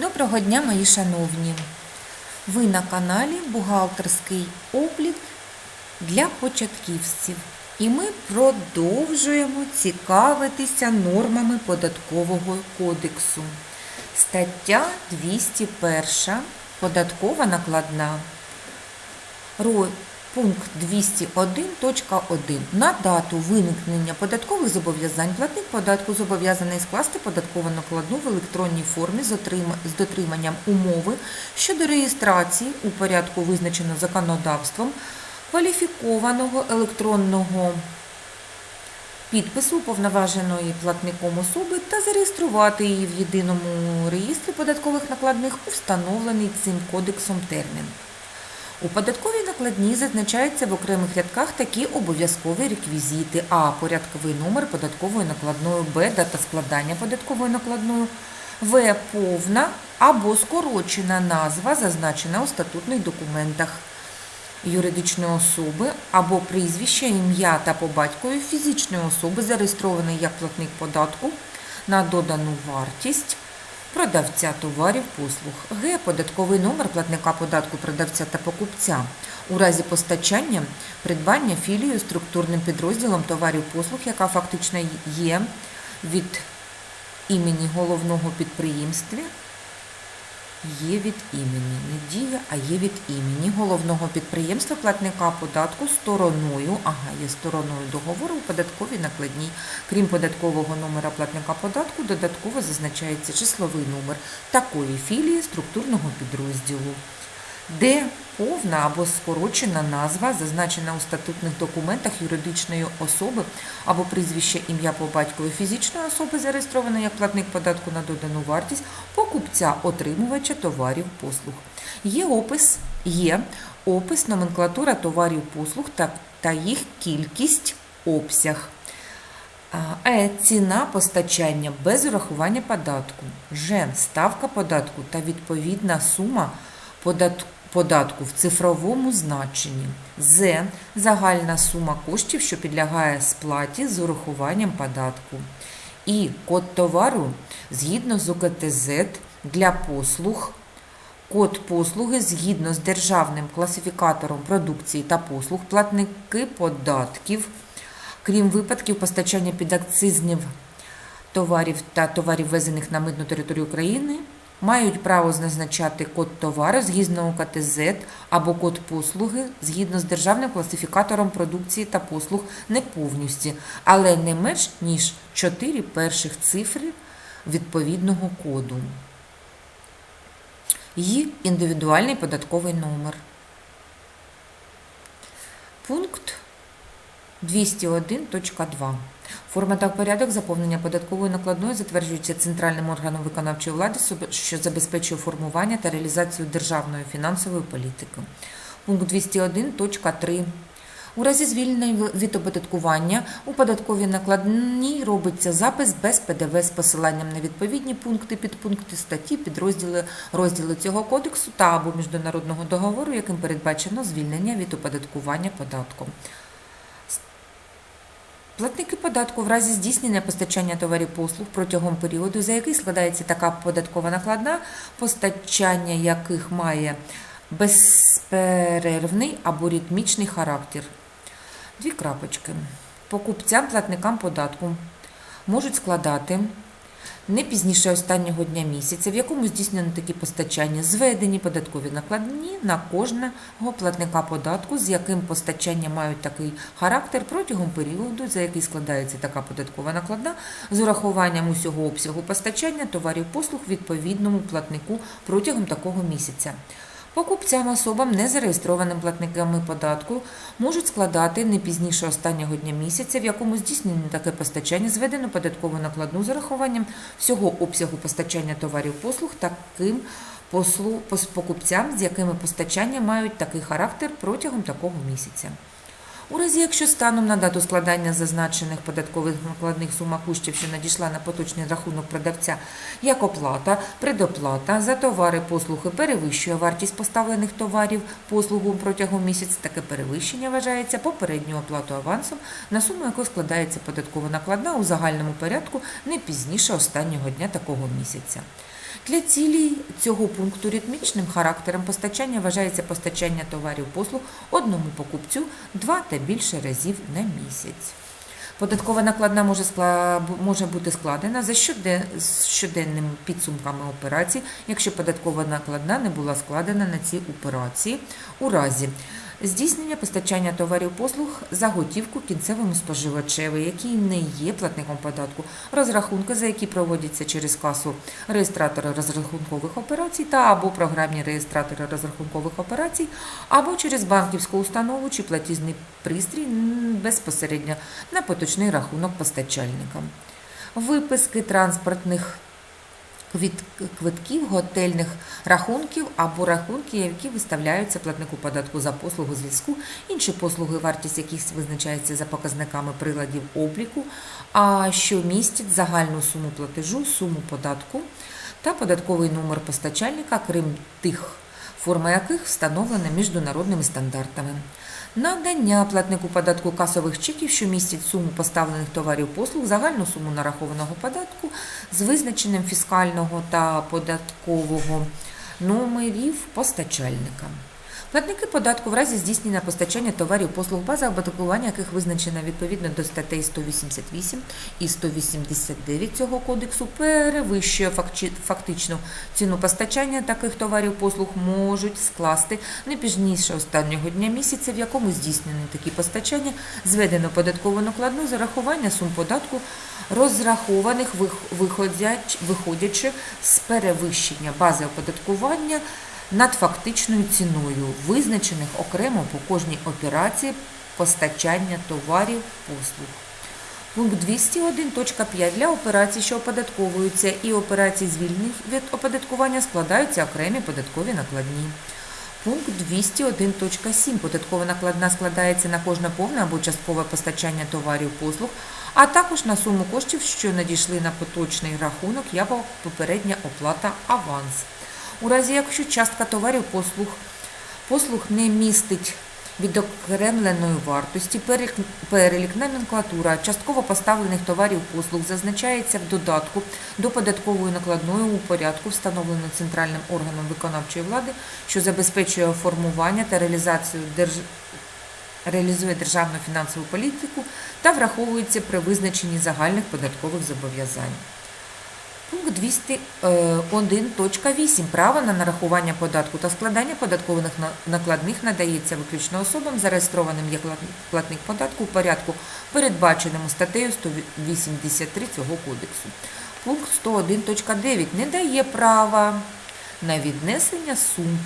Доброго дня, мої шановні! Ви на каналі Бухгалтерський облік для початківців. І ми продовжуємо цікавитися нормами податкового кодексу. Стаття 201. Податкова накладна. Пункт 201.1. На дату виникнення податкових зобов'язань платник податку зобов'язаний скласти податкову накладну в електронній формі з дотриманням умови щодо реєстрації у порядку визначено законодавством кваліфікованого електронного підпису уповноваженої платником особи та зареєструвати її в єдиному реєстрі податкових накладних у встановлений цим кодексом термін. У податковій накладній зазначаються в окремих рядках такі обов'язкові реквізити: А. Порядковий номер податкової накладної, Б. Дата складання податкової накладної, В. Повна або скорочена назва, зазначена у статутних документах юридичної особи або прізвище, ім'я та по батькові фізичної особи, зареєстрованої як платник податку на додану вартість продавця товарів послуг. Г. Податковий номер платника податку продавця та покупця. У разі постачання придбання філією структурним підрозділом товарів послуг, яка фактично є від імені головного підприємства, є від імені. Не дія, а є від імені головного підприємства платника податку стороною, ага, є стороною договору у податковій накладній. Крім податкового номера платника податку, додатково зазначається числовий номер такої філії структурного підрозділу. Де повна або скорочена назва, зазначена у статутних документах юридичної особи або прізвище ім'я по батькові фізичної особи, зареєстрованої як платник податку на додану вартість, покупця отримувача товарів послуг. Є опис, є опис, номенклатура товарів послуг та, та їх кількість, обсяг. Е. Ціна постачання без урахування податку. Ж. Ставка податку та відповідна сума податку податку в цифровому значенні. З. Загальна сума коштів, що підлягає сплаті з урахуванням податку. І код товару згідно з УКТЗ для послуг. Код послуги згідно з державним класифікатором продукції та послуг платники податків, крім випадків постачання підакцизних товарів та товарів, ввезених на митну територію України, мають право зазначати код товару згідно УКТЗ або код послуги згідно з державним класифікатором продукції та послуг не повністю, але не менш ніж 4 перших цифри відповідного коду. І індивідуальний податковий номер. Пункт 201.2. Форма та порядок заповнення податкової накладної затверджується центральним органом виконавчої влади, що забезпечує формування та реалізацію державної фінансової політики. Пункт 201.3. У разі звільнення від оподаткування у податковій накладній робиться запис без ПДВ з посиланням на відповідні пункти, підпункти статті, підрозділи розділи цього кодексу та або міжнародного договору, яким передбачено звільнення від оподаткування податком. Платники податку в разі здійснення постачання товарів послуг протягом періоду, за який складається така податкова накладна, постачання яких має безперервний або ритмічний характер. Дві крапочки. Покупцям, платникам податку можуть складати не пізніше останнього дня місяця, в якому здійснено такі постачання, зведені податкові накладні на кожного платника податку, з яким постачання мають такий характер протягом періоду, за який складається така податкова накладна, з урахуванням усього обсягу постачання товарів послуг відповідному платнику протягом такого місяця. Покупцям особам, не зареєстрованим платниками податку, можуть складати не пізніше останнього дня місяця, в якому здійснено таке постачання, зведено податкову накладну з урахуванням всього обсягу постачання товарів послуг таким послу, покупцям, з якими постачання мають такий характер протягом такого місяця. У разі, якщо станом на дату складання зазначених податкових накладних сума коштів, що надійшла на поточний рахунок продавця, як оплата, предоплата за товари, послуги перевищує вартість поставлених товарів, послугу протягом місяця, таке перевищення вважається попередньою оплатою авансом, на суму якої складається податкова накладна у загальному порядку не пізніше останнього дня такого місяця. Для цілі цього пункту ритмічним характером постачання вважається постачання товарів послуг одному покупцю два та більше разів на місяць. Податкова накладна може, може бути складена за щоден... щоденними підсумками операцій, якщо податкова накладна не була складена на ці операції у разі здійснення постачання товарів послуг за готівку кінцевому споживачеві, який не є платником податку, розрахунки, за які проводяться через касу реєстратора розрахункових операцій та або програмні реєстратори розрахункових операцій, або через банківську установу чи платіжний пристрій безпосередньо на поточний рахунок постачальника. Виписки транспортних квитків, готельних рахунків або рахунки, які виставляються платнику податку за послугу зв'язку, інші послуги, вартість яких визначається за показниками приладів обліку, а що містять загальну суму платежу, суму податку та податковий номер постачальника, крім тих, форма яких встановлена міжнародними стандартами. Надання платнику податку касових чеків, що містять суму поставлених товарів послуг, загальну суму нарахованого податку з визначенням фіскального та податкового номерів постачальника. Платники податку в разі здійснення постачання товарів послуг база оподаткування, яких визначена відповідно до статей 188 і 189 цього кодексу, перевищує фактичну ціну постачання таких товарів послуг можуть скласти не пізніше останнього дня місяця, в якому здійснені такі постачання, зведено податкову накладну зарахування сум податку, розрахованих виходяч- виходячи з перевищення бази оподаткування над фактичною ціною, визначених окремо по кожній операції постачання товарів послуг. Пункт 201.5 для операцій, що оподатковуються, і операцій звільнених від оподаткування складаються окремі податкові накладні. Пункт 201.7. Податкова накладна складається на кожне повне або часткове постачання товарів послуг, а також на суму коштів, що надійшли на поточний рахунок, або попередня оплата аванс. У разі, якщо частка товарів послуг, послуг не містить відокремленої вартості, перелік, номенклатура частково поставлених товарів послуг зазначається в додатку до податкової накладної у порядку, встановленого центральним органом виконавчої влади, що забезпечує формування та реалізацію держ... реалізує державну фінансову політику та враховується при визначенні загальних податкових зобов'язань. Пункт 201.8. Право на нарахування податку та складання податкових накладних надається виключно особам, зареєстрованим як платник податку у порядку, передбаченому статтею 183 цього кодексу. Пункт 101.9 не дає права на віднесення сум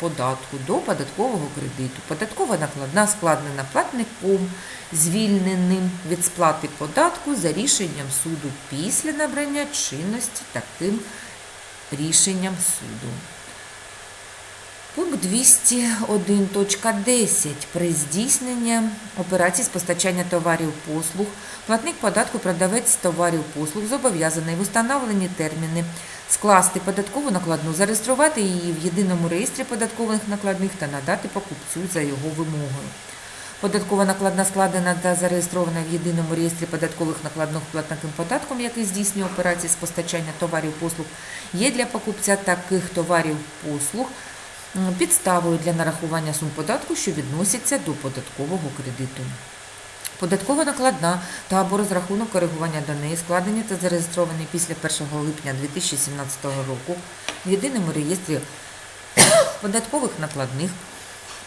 податку до податкового кредиту. Податкова накладна складена платником, звільненим від сплати податку за рішенням суду після набрання чинності таким рішенням суду. Пункт 201.10. При здійсненні операцій з постачання товарів послуг платник податку продавець товарів послуг зобов'язаний в установлені терміни скласти податкову накладну, зареєструвати її в єдиному реєстрі податкових накладних та надати покупцю за його вимогою. Податкова накладна складена та зареєстрована в єдиному реєстрі податкових накладних платником податком, який здійснює операції з постачання товарів послуг, є для покупця таких товарів послуг підставою для нарахування сум податку, що відносяться до податкового кредиту. Податкова накладна та або розрахунок коригування до неї складені та зареєстровані після 1 липня 2017 року в єдиному реєстрі податкових накладних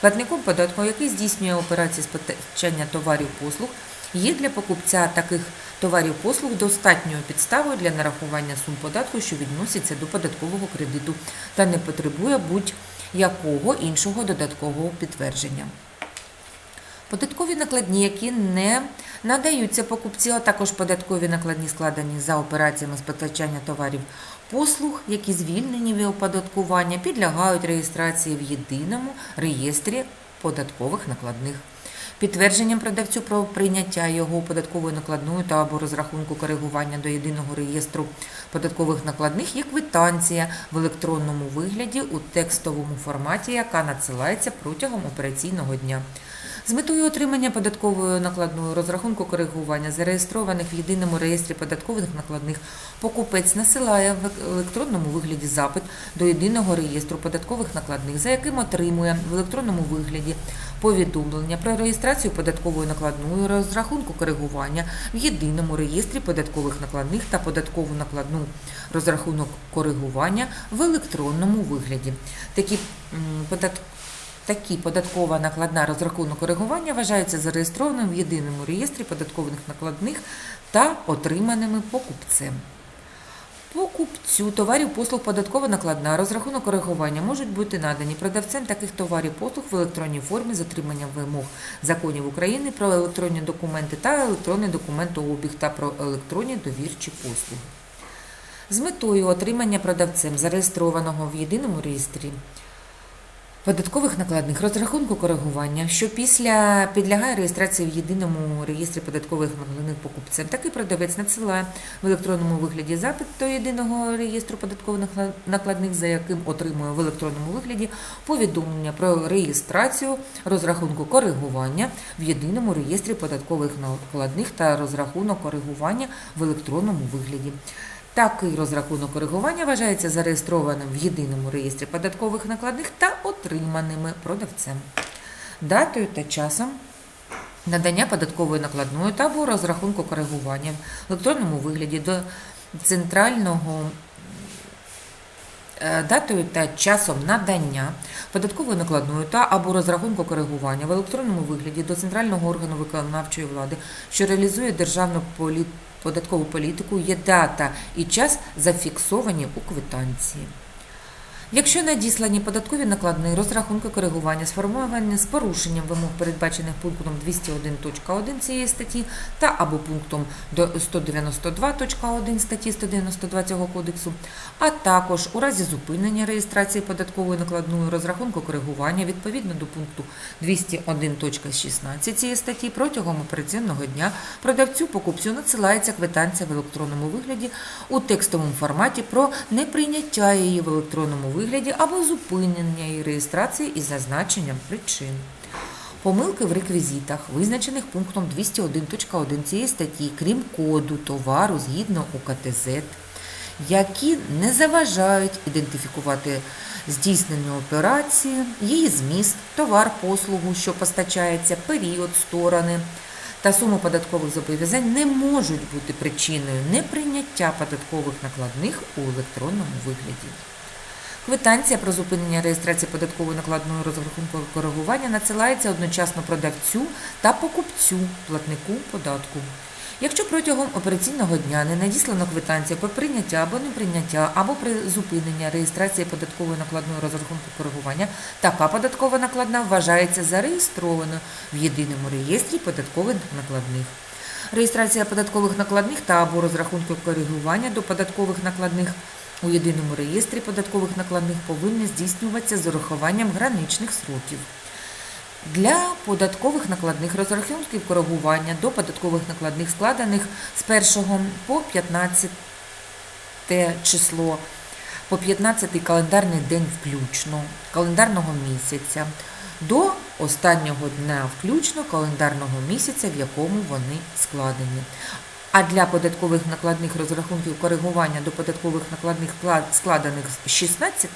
Платником податку, який здійснює операції з постачання товарів послуг, є для покупця таких товарів послуг достатньою підставою для нарахування сум податку, що відносяться до податкового кредиту, та не потребує будь-якого іншого додаткового підтвердження. Податкові накладні, які не надаються покупці, а також податкові накладні складені за операціями з постачання товарів послуг, які звільнені від оподаткування, підлягають реєстрації в єдиному реєстрі податкових накладних. Підтвердженням продавцю про прийняття його податковою накладною та або розрахунку коригування до єдиного реєстру податкових накладних є квитанція в електронному вигляді у текстовому форматі, яка надсилається протягом операційного дня. З метою отримання податкової накладної розрахунку коригування, зареєстрованих в єдиному реєстрі податкових накладних, покупець насилає в електронному вигляді запит до єдиного реєстру податкових накладних, за яким отримує в електронному вигляді повідомлення про реєстрацію податкової накладної розрахунку коригування в єдиному реєстрі податкових накладних та податкову накладну розрахунок коригування в електронному вигляді. Такі м, подат- Такі податкова накладна розрахунок коригування вважаються зареєстрованим в єдиному реєстрі податкових накладних та отриманими покупцем. Покупцю товарів послуг податкова накладна розрахунок коригування можуть бути надані продавцем таких товарів послуг в електронній формі з отриманням вимог законів України про електронні документи та електронний документообіг та про електронні довірчі послуги. З метою отримання продавцем зареєстрованого в єдиному реєстрі податкових накладних розрахунку коригування, що після підлягає реєстрації в єдиному реєстрі податкових накладних покупцем, такий продавець надсилає в електронному вигляді запит до єдиного реєстру податкових накладних, за яким отримує в електронному вигляді повідомлення про реєстрацію розрахунку коригування в єдиному реєстрі податкових накладних та розрахунок коригування в електронному вигляді. Такий розрахунок коригування вважається зареєстрованим в єдиному реєстрі податкових накладних та отриманими продавцем. Датою та часом надання податкової накладної та або розрахунку коригування в електронному вигляді до центрального е, датою та часом надання податкової накладної та або розрахунку коригування в електронному вигляді до центрального органу виконавчої влади, що реалізує державну полі- податкову політику, є дата і час зафіксовані у квитанції. Якщо надіслані податкові накладні розрахунки коригування сформовані з порушенням вимог, передбачених пунктом 201.1 цієї статті та або пунктом до 192.1 статті 192 цього кодексу, а також у разі зупинення реєстрації податкової накладної розрахунку коригування відповідно до пункту 201.16 цієї статті протягом операційного дня продавцю покупцю надсилається квитанція в електронному вигляді у текстовому форматі про неприйняття її в електронному вигляді або зупинення її реєстрації із зазначенням причин. Помилки в реквізитах, визначених пунктом 201.1 цієї статті, крім коду товару згідно УКТЗ, які не заважають ідентифікувати здійснення операції, її зміст, товар, послугу, що постачається, період, сторони та суму податкових зобов'язань не можуть бути причиною неприйняття податкових накладних у електронному вигляді. Квитанція про зупинення реєстрації податкової накладної розрахунку коригування надсилається одночасно продавцю та покупцю, платнику податку. Якщо протягом операційного дня не надіслано квитанція про прийняття або неприйняття, або при зупинення реєстрації податкової накладної розрахунку коригування, така податкова накладна вважається зареєстрованою в єдиному реєстрі податкових накладних. Реєстрація податкових накладних та або розрахунку коригування до податкових накладних у єдиному реєстрі податкових накладних повинні здійснюватися з урахуванням граничних сроків. Для податкових накладних розрахунків коригування до податкових накладних складених з 1 по 15 число, по 15 календарний день включно календарного місяця, до останнього дня включно календарного місяця, в якому вони складені. А для податкових накладних розрахунків коригування до податкових накладних складених з 16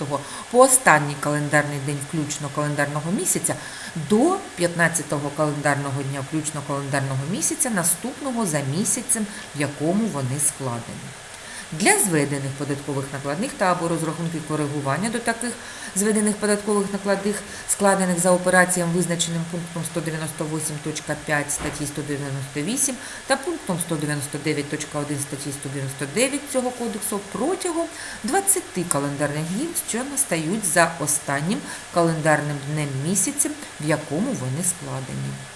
по останній календарний день включно календарного місяця до 15 календарного дня включно календарного місяця наступного за місяцем, в якому вони складені. Для зведених податкових накладних та або розрахунків коригування до таких зведених податкових накладних, складених за операціями, визначеним пунктом 198.5 статті 198 та пунктом 199.1 статті 199 цього кодексу протягом 20 календарних днів, що настають за останнім календарним днем місяцем, в якому вони складені.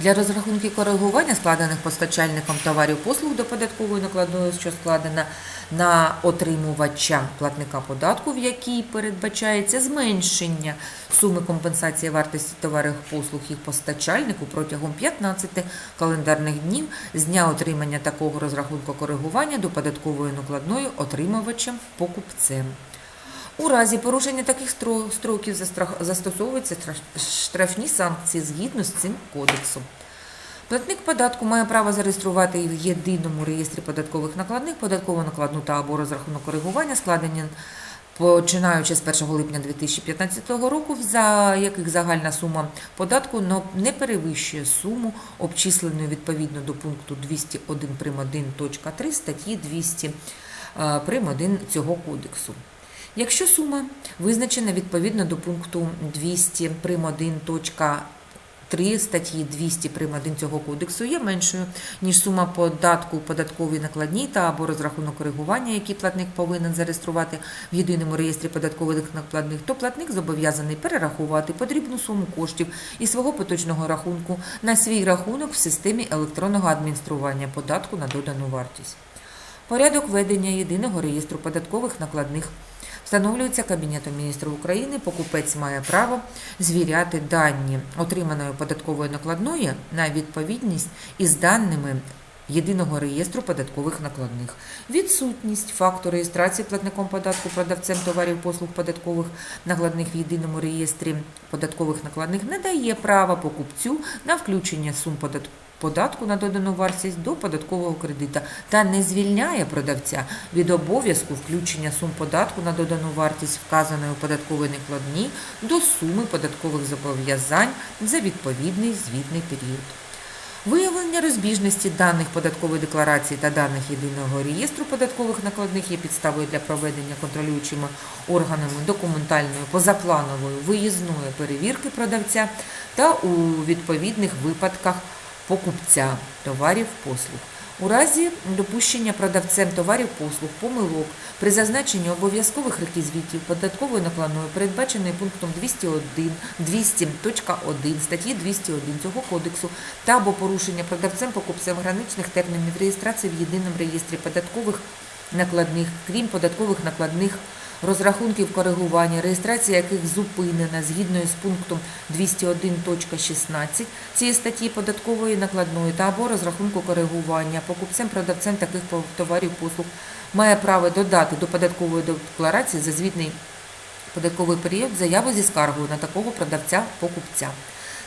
Для розрахунків коригування, складених постачальником товарів послуг до податкової накладної, що складена на отримувача платника податку, в якій передбачається зменшення суми компенсації вартості товарів послуг їх постачальнику протягом 15 календарних днів з дня отримання такого розрахунку коригування до податкової накладної отримувачем покупцем. У разі порушення таких строків застосовуються штрафні санкції згідно з цим кодексом. Платник податку має право зареєструвати в єдиному реєстрі податкових накладних податкову накладну та або розрахунок коригування, складені починаючи з 1 липня 2015 року, за яких загальна сума податку не перевищує суму, обчисленої відповідно до пункту 201 прим. 1.3 статті 200 е, прим. 1 цього кодексу. Якщо сума визначена відповідно до пункту 200 прим. 1.3 статті 200 прим. 1 цього кодексу є меншою, ніж сума податку податковій накладній та або розрахунок коригування, який платник повинен зареєструвати в єдиному реєстрі податкових накладних, то платник зобов'язаний перерахувати потрібну суму коштів із свого поточного рахунку на свій рахунок в системі електронного адміністрування податку на додану вартість. Порядок ведення єдиного реєстру податкових накладних встановлюється Кабінетом міністрів України. Покупець має право звіряти дані отриманої податкової накладної на відповідність із даними єдиного реєстру податкових накладних. Відсутність факту реєстрації платником податку продавцем товарів послуг податкових накладних в єдиному реєстрі податкових накладних не дає права покупцю на включення сум податку податку на додану вартість до податкового кредита та не звільняє продавця від обов'язку включення сум податку на додану вартість, вказаної у податковій накладні, до суми податкових зобов'язань за відповідний звітний період. Виявлення розбіжності даних податкової декларації та даних єдиного реєстру податкових накладних є підставою для проведення контролюючими органами документальної позапланової виїзної перевірки продавця та у відповідних випадках покупця товарів послуг. У разі допущення продавцем товарів послуг помилок при зазначенні обов'язкових реквізитів податкової накладної, передбаченої пунктом 201, 200.1 статті 201 цього кодексу та або порушення продавцем покупцем граничних термінів реєстрації в єдиному реєстрі податкових накладних, крім податкових накладних розрахунків коригування, реєстрація яких зупинена згідно з пунктом 201.16 цієї статті податкової накладної та або розрахунку коригування покупцем-продавцем таких товарів послуг має право додати до податкової декларації за звітний податковий період заяву зі скаргою на такого продавця-покупця.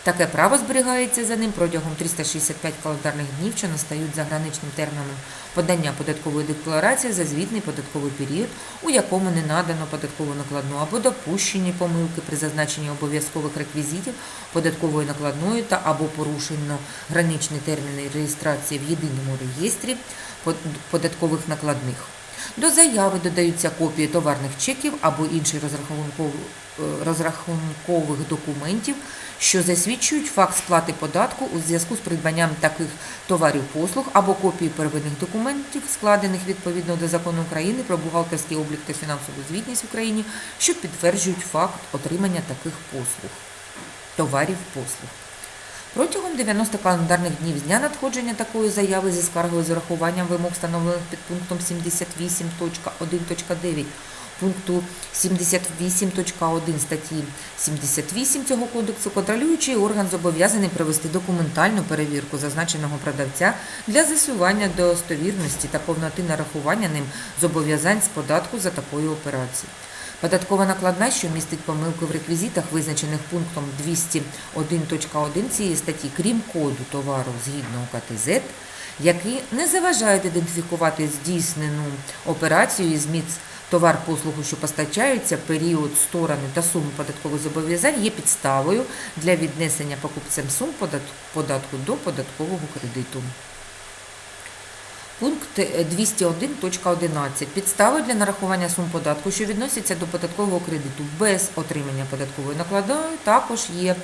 Таке право зберігається за ним протягом 365 календарних днів, що настають за граничним терміном подання податкової декларації за звітний податковий період, у якому не надано податкову накладну або допущені помилки при зазначенні обов'язкових реквізитів податкової накладної та або порушено граничні терміни реєстрації в єдиному реєстрі податкових накладних. До заяви додаються копії товарних чеків або інших розрахунков- розрахункових документів, що засвідчують факт сплати податку у зв'язку з придбанням таких товарів послуг або копії первинних документів, складених відповідно до закону України про бухгалтерський облік та фінансову звітність в Україні, що підтверджують факт отримання таких послуг, товарів послуг. Протягом 90 календарних днів з дня надходження такої заяви зі скаргою з урахуванням вимог, встановлених під пунктом 78.1.9 пункту 78.1 статті 78 цього кодексу контролюючий орган зобов'язаний провести документальну перевірку зазначеного продавця для з'ясування достовірності та повноти нарахування ним зобов'язань з податку за такою операцією. Податкова накладна, що містить помилки в реквізитах, визначених пунктом 201.1 цієї статті, крім коду товару згідно УКТЗ, які не заважають ідентифікувати здійснену операцію із міц товар послугу, що постачаються, період, сторони та суму податкових зобов'язань є підставою для віднесення покупцем сум податку до податкового кредиту. Пункт е, 201.11. Підстави для нарахування сум податку, що відносяться до податкового кредиту без отримання податкової накладної, також є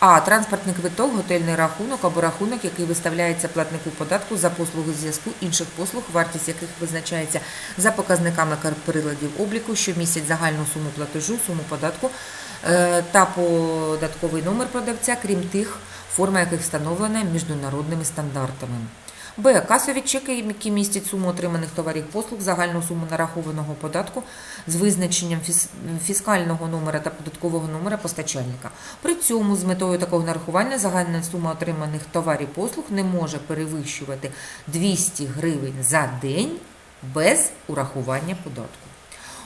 а. Транспортний квиток, готельний рахунок або рахунок, який виставляється платнику податку за послуги зв'язку інших послуг, вартість яких визначається за показниками приладів обліку, що містять загальну суму платежу, суму податку е, та податковий номер продавця, крім тих, форма яких встановлена міжнародними стандартами. Б. Касові чеки, які містять суму отриманих товарів послуг, загальну суму нарахованого податку з визначенням фіскального номера та податкового номера постачальника. При цьому з метою такого нарахування загальна сума отриманих товарів послуг не може перевищувати 200 гривень за день без урахування податку.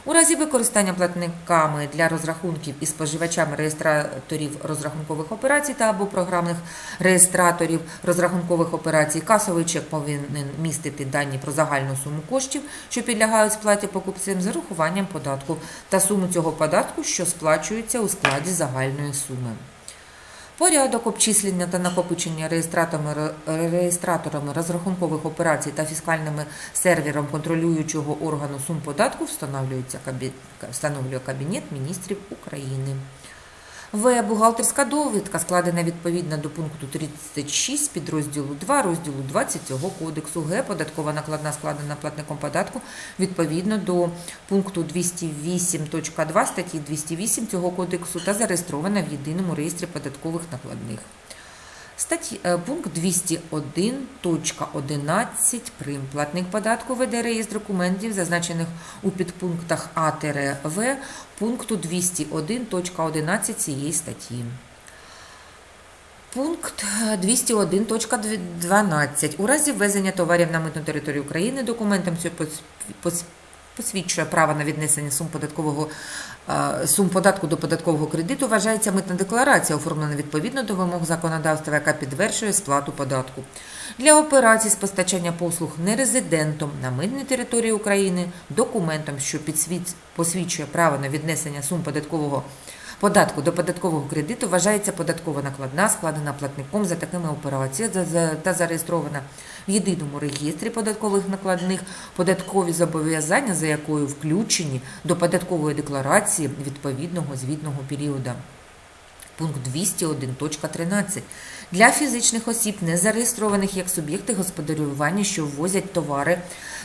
У разі використання платниками для розрахунків і споживачами реєстраторів розрахункових операцій та або програмних реєстраторів розрахункових операцій, касовий чек повинен містити дані про загальну суму коштів, що підлягають сплаті покупцям з урахуванням податку та суму цього податку, що сплачується у складі загальної суми. Порядок обчислення та накопичення реєстраторами, розрахункових операцій та фіскальними сервером контролюючого органу сум податку встановлює Кабінет міністрів України. В. Бухгалтерська довідка складена відповідно до пункту 36 підрозділу 2 розділу 20 цього кодексу. Г. Податкова накладна складена платником податку відповідно до пункту 208.2 статті 208 цього кодексу та зареєстрована в єдиному реєстрі податкових накладних. Статті, е, пункт 201.11 прим. Платник податку веде реєстр документів, зазначених у підпунктах А-В пункту 201.11 цієї статті. Пункт 201.12. У разі ввезення товарів на митну територію України документом, пос- посвідчує право на віднесення сум податкового е, сум податку до податкового кредиту, вважається митна декларація, оформлена відповідно до вимог законодавства, яка підтверджує сплату податку. Для операцій з постачання послуг нерезидентом на митній території України документом, що підсвіт- посвідчує право на віднесення сум податкового податку до податкового кредиту вважається податкова накладна, складена платником за такими операціями та зареєстрована в єдиному реєстрі податкових накладних, податкові зобов'язання за якою включені до податкової декларації відповідного звітного періоду. Пункт 201.13. Для фізичних осіб, не зареєстрованих як суб'єкти господарювання, що ввозять товари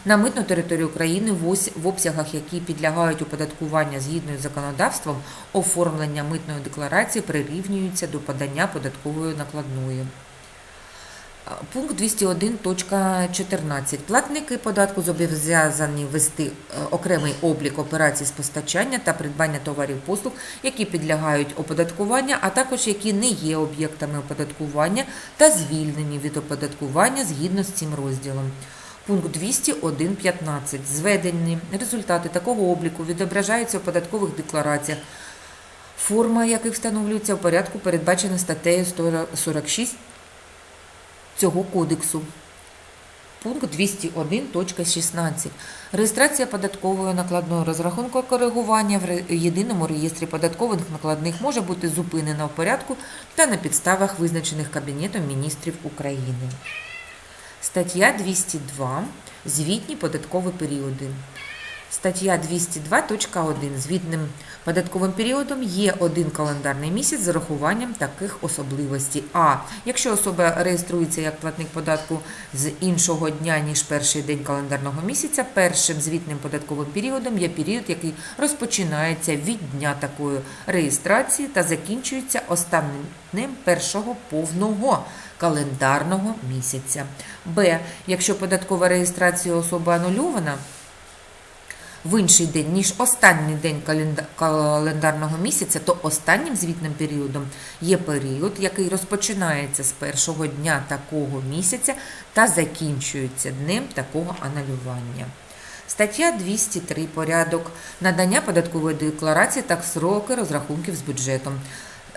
на митну територію України в обсягах, які підлягають оподаткування згідно з законодавством, оформлення митної декларації прирівнюється до подання податкової накладної. Пункт 201.14. Платники податку зобов'язані вести е, окремий облік операцій з постачання та придбання товарів послуг, які підлягають оподаткуванню, а також які не є об'єктами оподаткування та звільнені від оподаткування згідно з цим розділом. Пункт 201.15. Зведені результати такого обліку відображаються у податкових деклараціях, форма яких встановлюється в порядку, передбачена статтею 146 цього кодексу. Пункт 201.16. Реєстрація податкової накладної розрахунку коригування в єдиному реєстрі податкових накладних може бути зупинена в порядку та на підставах, визначених Кабінетом міністрів України. Стаття 202. Звітні податкові періоди. Стаття 202.1. Звітним податковим періодом є один календарний місяць з урахуванням таких особливостей. А. Якщо особа реєструється як платник податку з іншого дня, ніж перший день календарного місяця, першим звітним податковим періодом є період, який розпочинається від дня такої реєстрації та закінчується останнім днем першого повного календарного місяця. Б. Якщо податкова реєстрація особи анульована, в інший день, ніж останній день календарного місяця, то останнім звітним періодом є період, який розпочинається з першого дня такого місяця та закінчується днем такого анулювання. Стаття 203. Порядок надання податкової декларації та сроки розрахунків з бюджетом.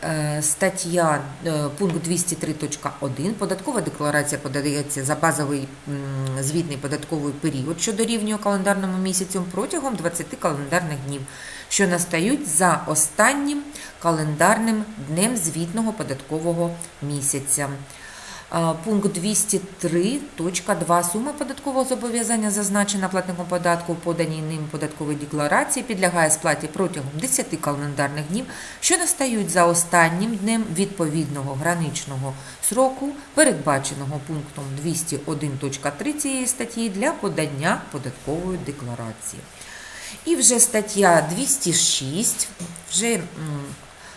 Е, Стаття е, пункт 203.1. Податкова декларація подається за базовий звітний податковий період, що дорівнює календарному місяцю протягом 20 календарних днів, що настають за останнім календарним днем звітного податкового місяця. Пункт 203.2. Сума податкового зобов'язання, зазначена платником податку поданій ним податковій декларації, підлягає сплаті протягом 10 календарних днів, що настають за останнім днем відповідного граничного сроку, передбаченого пунктом 201.3 цієї статті для подання податкової декларації. І вже стаття 206, вже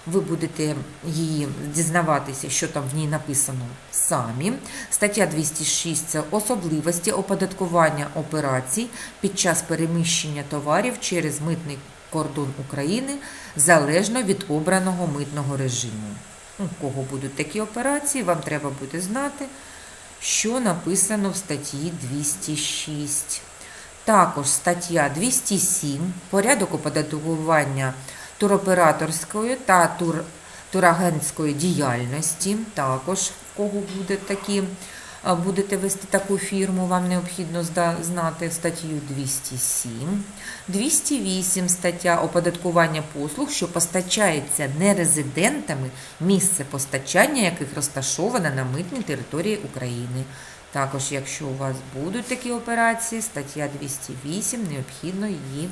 ви будете її дізнаватися, що там в ній написано самі. Стаття 206 це особливості оподаткування операцій під час переміщення товарів через митний кордон України залежно від обраного митного режиму. У кого будуть такі операції, вам треба буде знати, що написано в статті 206. Також стаття 207 порядок оподаткування туроператорської та тур, турагентської діяльності. Також в кого буде такі, будете вести таку фірму, вам необхідно знати статтю 207. 208 стаття оподаткування послуг, що постачається нерезидентами, місце постачання яких розташоване на митній території України. Також, якщо у вас будуть такі операції, стаття 208, необхідно її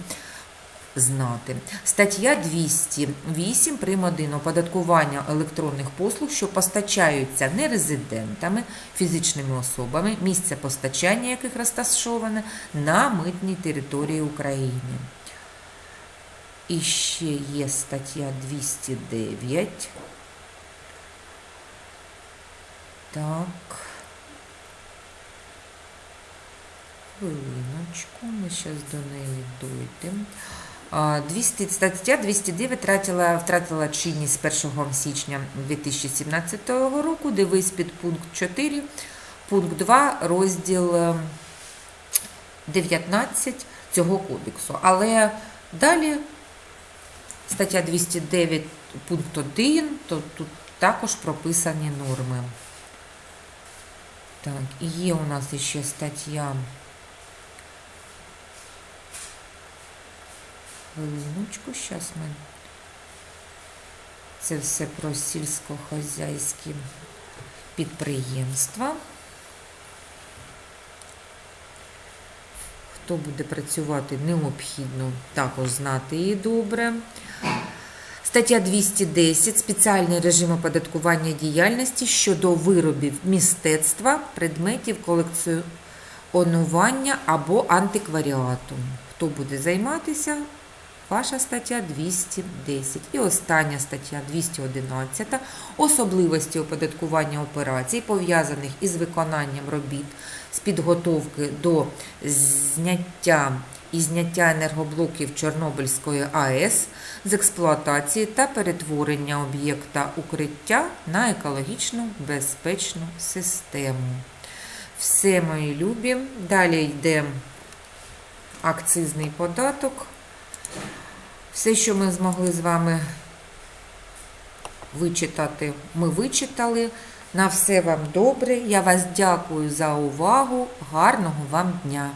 знати. Стаття 208 прим. 1 оподаткування електронних послуг, що постачаються нерезидентами, фізичними особами, місце постачання яких розташоване на митній території України. І ще є стаття 209. Так. Хвилиночку, ми зараз до неї дійдемо. А, 200, стаття 209 втратила, втратила чинність з 1 січня 2017 року. Дивись під пункт 4, пункт 2, розділ е, 19 цього кодексу. Але далі стаття 209 пункт 1, то тут також прописані норми. Так, є у нас ще стаття. Хвилиночку, зараз ми. Це все про сільськохозяйські підприємства. Хто буде працювати, необхідно також знати її добре. Стаття 210. Спеціальний режим оподаткування діяльності щодо виробів мистецтва, предметів колекціонування або антикваріату. Хто буде займатися? Ваша стаття 210. І остання стаття 211. Особливості оподаткування операцій, пов'язаних із виконанням робіт з підготовки до зняття і зняття енергоблоків Чорнобильської АЕС з експлуатації та перетворення об'єкта укриття на екологічно безпечну систему. Все, мої любі. Далі йде акцизний податок. Все, що ми змогли з вами вичитати, ми вичитали. На все вам добре. Я вас дякую за увагу. Гарного вам дня!